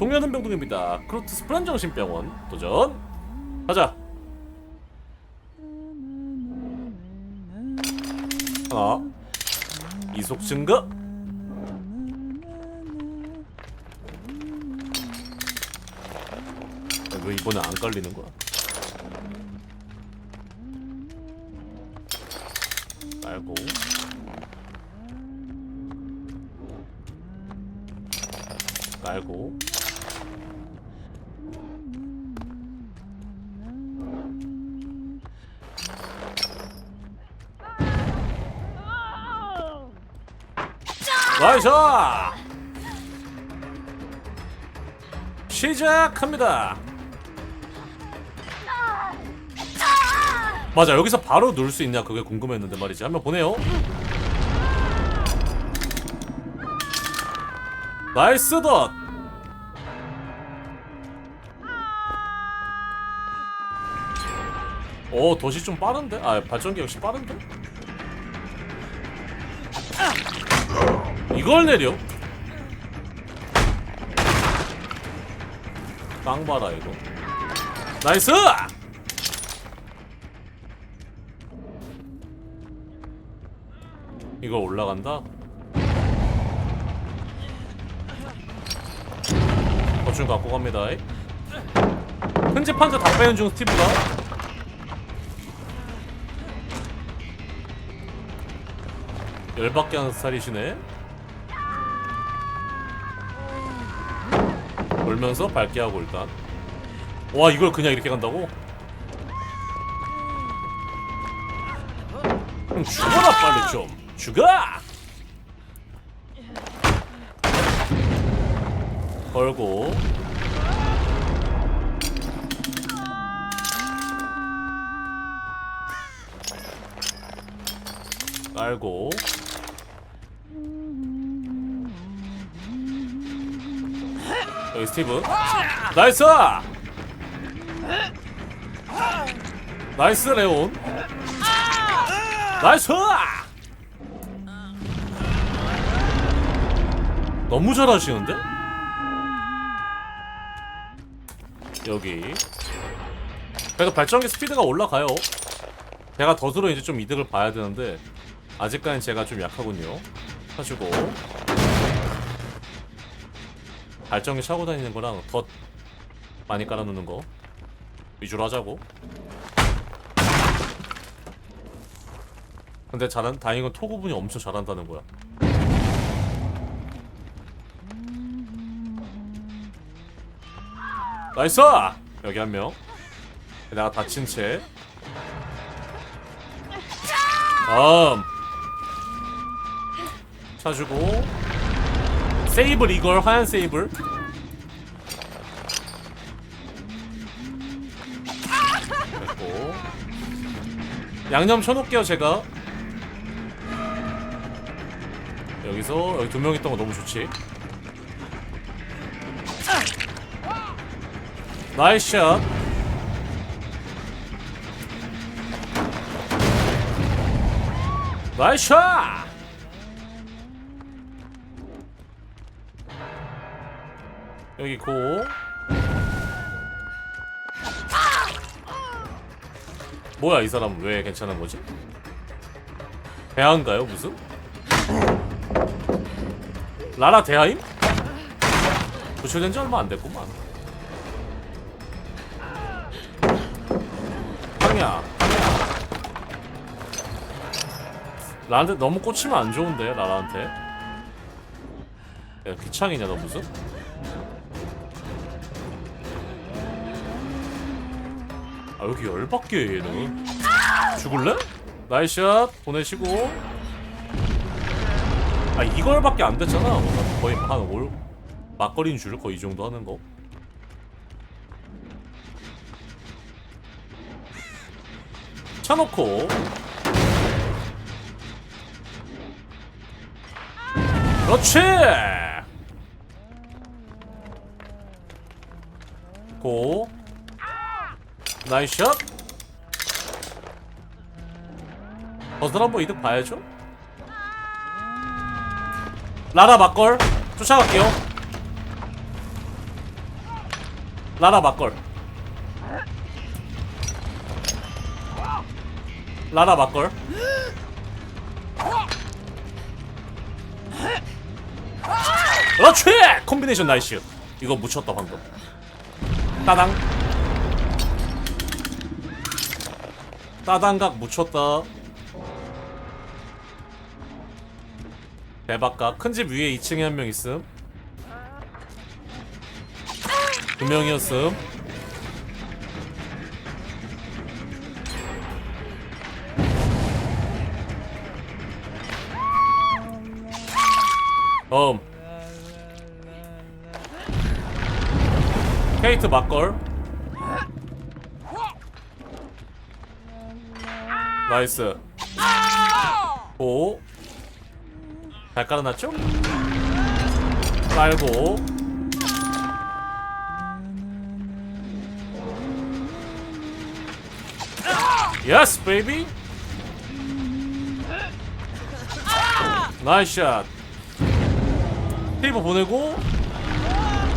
동료는병동입니다. 크로트스 불안정신병원 도전. 가자. 하나. 이속 증가. 아, 왜 이번에 안 깔리는 거야? 깔고 깔고 나이스 시작합니다. 맞아 여기서 바로 누를 수 있냐 그게 궁금했는데 말이지. 한번 보내요. 나이스 덧! 오, 덫이 좀 빠른데? 아, 발전기 역시 빠른데? 이걸 내려? 빵 봐라, 이거. 나이스! 이거 올라간다? 거충 갖고 갑니다. 편집한 자다 빼는 중 스티브가 열받게 하는 스타일이시네. 돌면서 밝게 하고 일단. 와 이걸 그냥 이렇게 간다고? 그럼 죽어라 빨리 좀 죽어! 걸고 깔고 여기 스티브. 나이스! 나이스 레온. 나이스! 너무 잘하시는데? 여기. 그래도 발전기 스피드가 올라가요. 제가 덫으로 이제 좀 이득을 봐야 되는데 아직까지 제가 좀 약하군요. 하시고 발전기 차고 다니는 거랑 덫 많이 깔아놓는 거 위주로 하자고. 근데 잘한 다행인 건 토구분이 엄청 잘한다는 거야. 나이스! 여기 한명. 내가 다친 채. 다음. 차주고 세이블 이걸 하얀 세이블. 됐고. 양념 쳐놓을게요 제가. 여기서 여기 두 명 있던 거 너무 좋지. 나이스 샷. 나이스 샷 여기 고 뭐야 이 사람 왜 괜찮은 거지? 대한가요 무슨? 라라 대하임? 부처된 지 얼마 안 됐구만 황야 라한테 너무 꽂히면 안 좋은데 라라한테 야 귀창이냐 너 무슨? 아 여기 열받게 해, 얘는. 죽을래? 나이스샷 보내시고. 아 이걸밖에 안 됐잖아. 뭐, 거의 한 올 막걸리인 줄 거의 이 정도 하는 거. 쳐놓고. 그렇지! 고 나이스 샷. 버스를 한번 이득 봐야죠. 라라 막걸. 쫓아갈게요. 라라 막걸. 라라 막걸. 그렇지! 콤비네이션 나이스. 이거 묻혔다 방금. 따당 따당각 묻혔다. 대박각. 큰 집 위에 2층에 한 명 있음. 두 명이었음. 다음. 케이트 막걸 나이스. 오. 잘 깔아놨죠? 깔고. 예스 베이비 나이스 샷 테이버 보내고.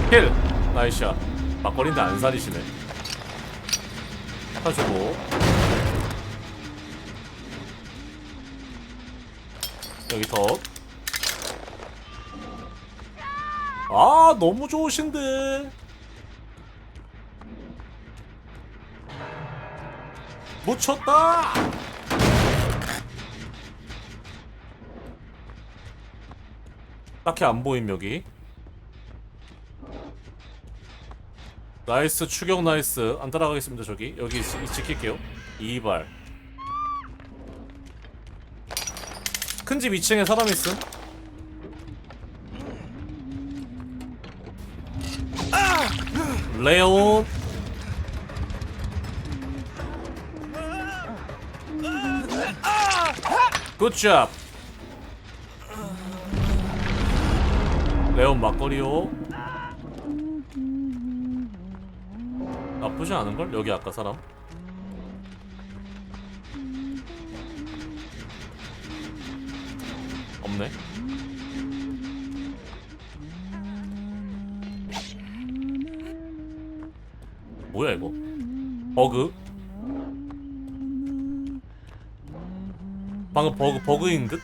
힐 나이스 샷 막걸리인데 안 살이시네. 타주고 여기 덧아 너무 좋으신데. 묻혔다! 딱히 안 보임 여기. 나이스 추격 나이스. 안 따라가겠습니다 저기. 여기 지- 지킬게요. 이발 큰 집 2층에 사람 있음. 레온. 굿잡 레온 막걸리요. 나쁘지 않은걸? 여기 아까 사람 없네. 뭐야 이거? 버그? 방금 버그 버그인 듯?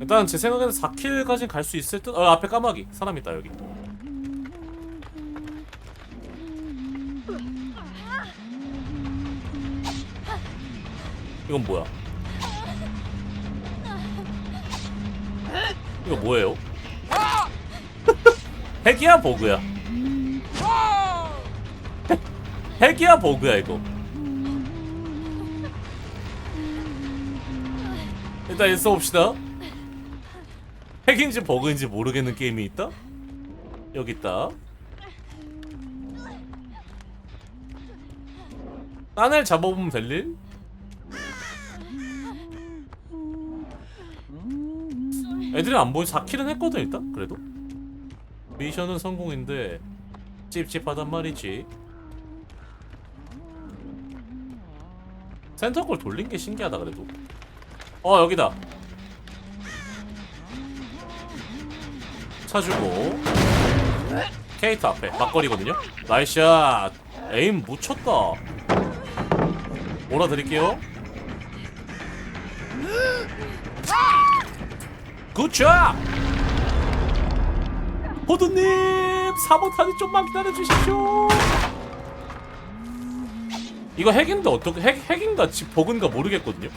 일단 제 생각에는 4킬까지 갈 수 있을 듯. 어 앞에 까마귀. 사람 있다 여기. 이건 뭐야? 이거 뭐예요? 핵이야 버그야? 핵이야 버그야 이거? 일단 일 써봅시다. 핵인지 버그인지 모르겠는 게임이 있다? 여기 있다. 딴을 잡아보면 될 일? 애들이 안 보이 4킬은 했거든 일단 그래도. 미션은 성공인데 찝찝하단 말이지. 센터걸 돌린 게 신기하다 그래도. 어 여기다. 차주고. 케이트 앞에 막거리거든요. 나이스샷. 에임 묻혔다. 몰아드릴게요 굿샷! 호두님 사보타니 좀만 기다려주십시오. 이거 핵인데 어떻게 핵, 핵인가 지 버그인가 모르겠거든요.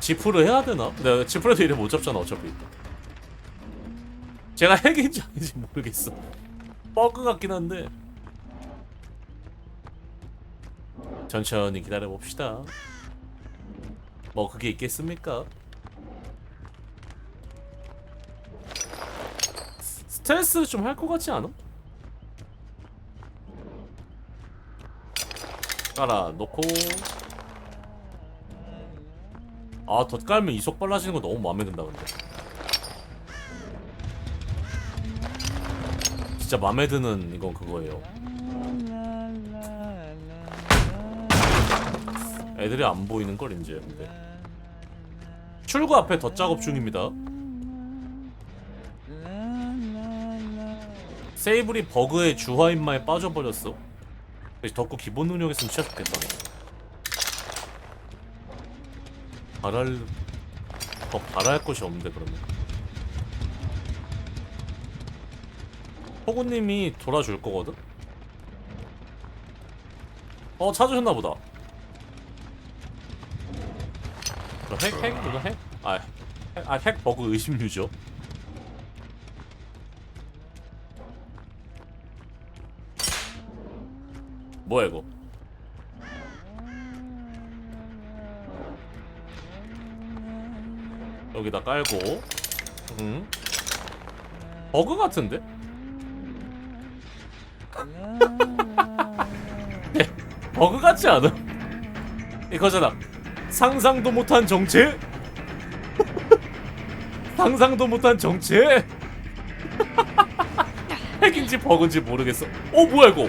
지프를 해야 되나? 내가 지프라도 이래 못 잡잖아 어차피. 제가 핵인지 아닌지 모르겠어. 버그 같긴 한데. 천천히 기다려 봅시다 뭐 그게 있겠습니까? 스- 스트레스 좀 할 것 같지 않아? 깔아 놓고 아 덧 깔면 이속 빨라지는 거 너무 마음에 든다 근데 진짜 마음에 드는 이건 그거예요 애들이 안 보이는 걸 이제 근데 출구 앞에 더 작업 중입니다. 세이블이 버그의 주화인마에 빠져버렸어. 덕구 기본 운영했으면 진짜 좋겠다. 바랄... 더 바랄 곳이 없는데 그러면. 호구님이 돌아줄 거거든? 어 찾으셨나보다. 핵, 핵, 이거 핵? 아, 핵, 아, 핵 버그 의심 유죠. 뭐야 이거? 여기다 깔고, 음, 버그 같은데? 네, 버그 같지 않아? 이거잖아. 상상도 못한 정체? 상상도 못한 정체? 핵인지 버그인지 모르겠어. 어 뭐야 이거?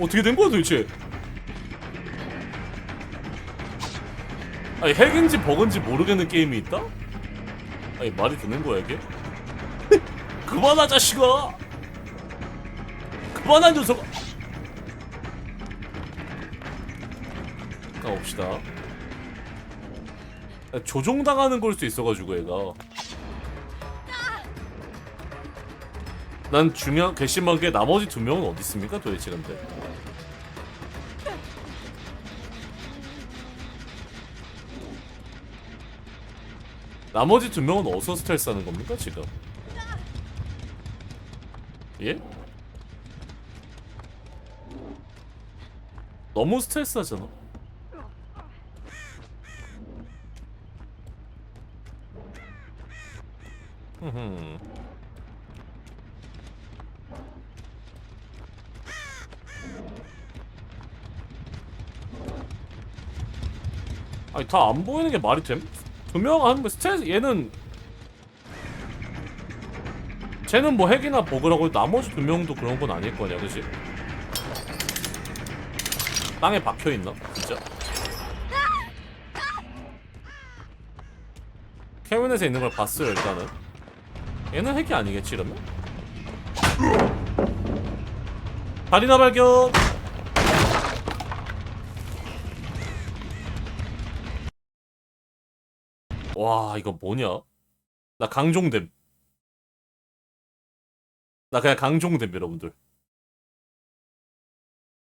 어떻게 된 거야 도대체? 아니 핵인지 버그인지 모르겠는 게임이 있다? 아니 말이 되는 거야 이게? 그만하 자식아! 그만한 녀석아! 가봅시다. 조종당하는 걸 수 있어가지고 얘가. 난 중요한 괘씸한 게 나머지 두 명은 어디 있습니까 도대체 근데? 나머지 두 명은 어디서 스트레스 하는 겁니까 지금? 예? 너무 스트레스 하잖아. 아니 다 안 보이는 게 말이 됨? 두명 하는 거 스트레스 얘는 쟤는 뭐 핵이나 버그라고 해도 나머지 두 명도 그런 건 아닐 거냐 그지? 땅에 박혀 있나? 진짜? 캐비넷에 있는 걸 봤어요 일단은 얘는 핵이 아니겠지 이러면? 다리나 발견! 와 이거 뭐냐? 나 강종됨 나 그냥 강종됨 여러분들